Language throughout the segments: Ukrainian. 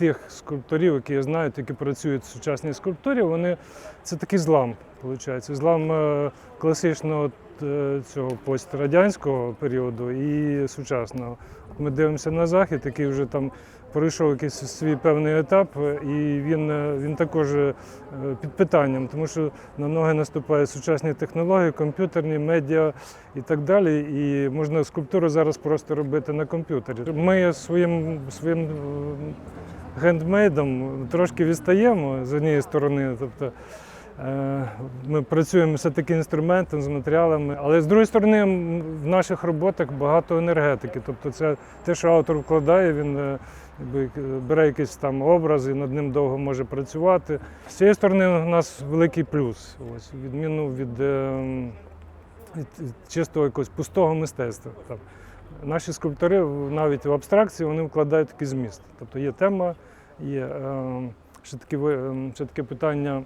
тих скульпторів, які я знаю, які працюють в сучасній скульптурі, вони це такий злам, виходить. Злам е, класичного е, цього пострадянського періоду і сучасного. Ми дивимося на захід, який вже там пройшов якийсь свій певний етап, е, і він, він також під питанням, тому що на ноги наступають сучасні технології, комп'ютерні, медіа і так далі. І можна скульптуру зараз просто робити на комп'ютері. Ми своїм своїм гендмейдом трошки відстаємо з однієї сторони. Тобто е, ми працюємо все-таки інструментом з матеріалами, але з другої сторони, в наших роботах багато енергетики. Тобто, це те, що автор вкладає, він е, е, бере якийсь там образ і над ним довго може працювати. З цієї сторони, у нас великий плюс, ось, відміну від, е, від чистого якогось пустого мистецтва. Там. Наші скульптори навіть в абстракції вони вкладають такий зміст. Тобто є тема, є е, ще таке, ем, ще таке питання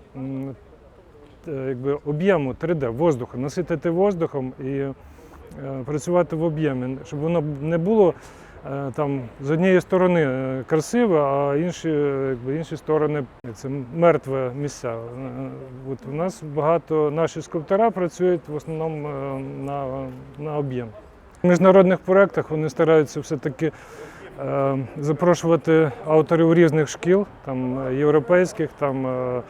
е, якби, об'єму 3D, воздуху, наситити воздухом і е, працювати в об'ємі, щоб воно не було е, там з однієї сторони красиве, а інші, якби, інші сторони це мертве місця. От у нас багато наші скульптора працюють в основному на, на об'єм. В міжнародних проєктах вони стараються все-таки е, запрошувати авторів різних шкіл, там е, європейських, там е,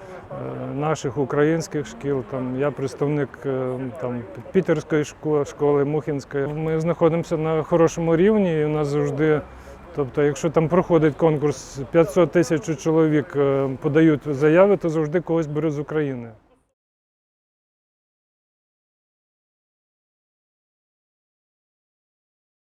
наших українських шкіл. Там я представник там Пітерської школи, школи Мухінської. Ми знаходимося на хорошому рівні, і у нас завжди. Тобто, якщо там проходить конкурс 500 тисяч чоловік подають заяви, то завжди когось беруть з України.